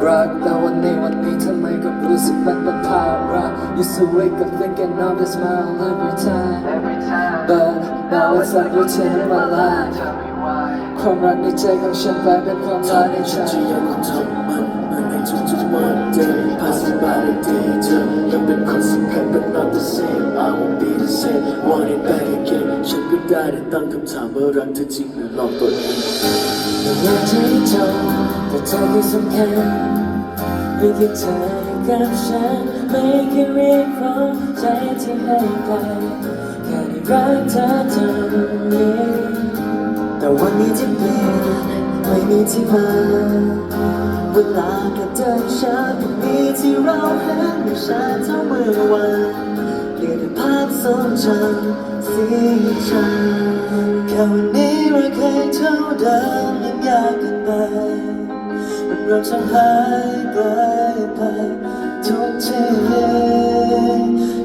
เป็นความรักแต่วันนี้วันนี้ทำไมก็รู้สึกมันเป็นภาระ Used to wake up thinking of the smile every time But now it's like routine in my life ความรักในใจของฉันกลายเป็นความรักในใจ I won't be the same want it back again ฉันก็ได้แต่ตั้งคำถามว่ารักเธอจริงหรือหลอกตัวเองอยากให้เธอแต่เธอที่สำคัญไม่แค่เธอกับฉันไม่แค่เรียกร้องใจที่ให้ไปแค่ได้รักเธอเท่านี้แต่วันนี้ที่เปลี่ยนไม่มีที่มาเวลาก็เดินช้าก็มีที่เราเห็นไม่ชัดเท่าเมื่อวาน เป็นภาพทรงจำสีชันแค่วันนี้เราเคยเท่าเดิมยังยากเกินไป มันเริ่มจางหายไปไปทุกที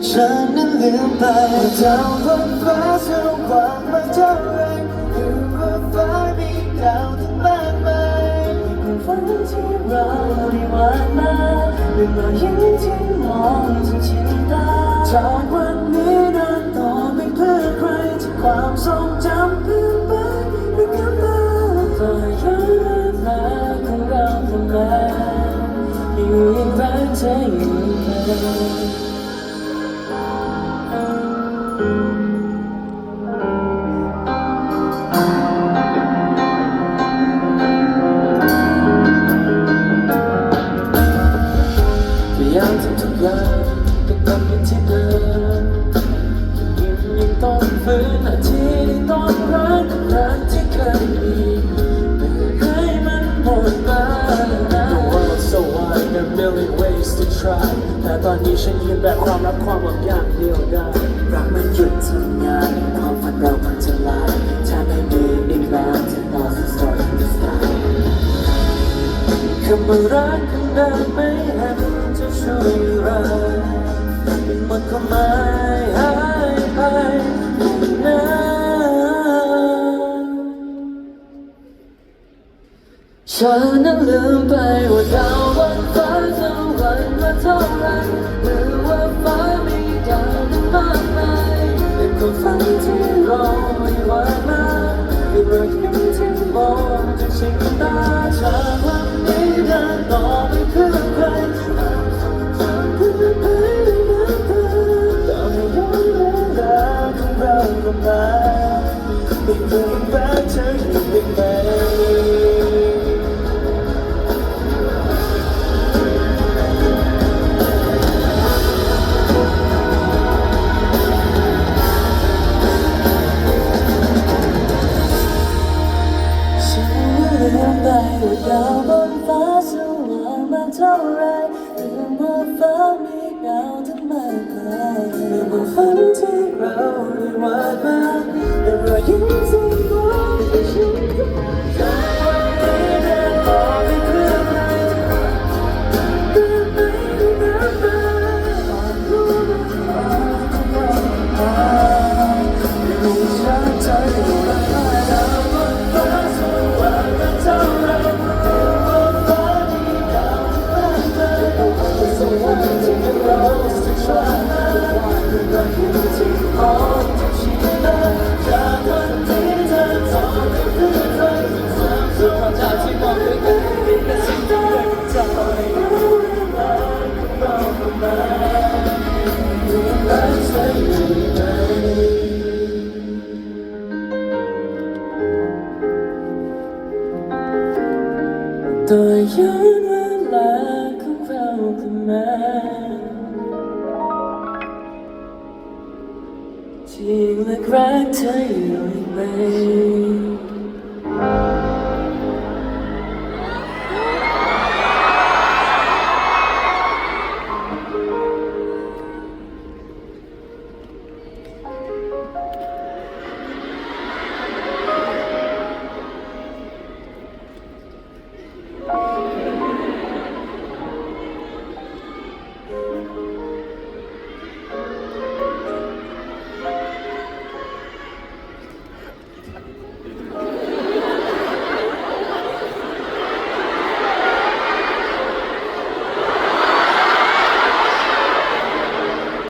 ฉันนั้นลืมไปว่าดาวบนฟ้าสว่างมาเท่าไรหรือว่าฟ้ามีดาวตั้งมากมายความฝันที่เราได้วาดมาหรือรอยยิ้มที่มองจนชินตาจากวัน ไนี้ฉันยืนแบบความรักความหวังอย่างเดียวได้รักมันหยุดทำงานความฝันเราพังทลายถ้าไม่มีอีกแล้วจะนอน start in the sky คำว่ารักคำเดิมไม่เห็นจะช่วยอะไรเป็นหมดความหมายหายไปนานฉันนั้นลืมไปว่าดาวบนฟ้า เท่าไรลืมว่าฟ้ามีดาวทั้งมากมายลืมว่าฝันที่เราได้วาดมาแต่รอยยิ้ม ตัวย้อนเวลาของเรากลับมาที่ยังรักเธออยู่อีกไหม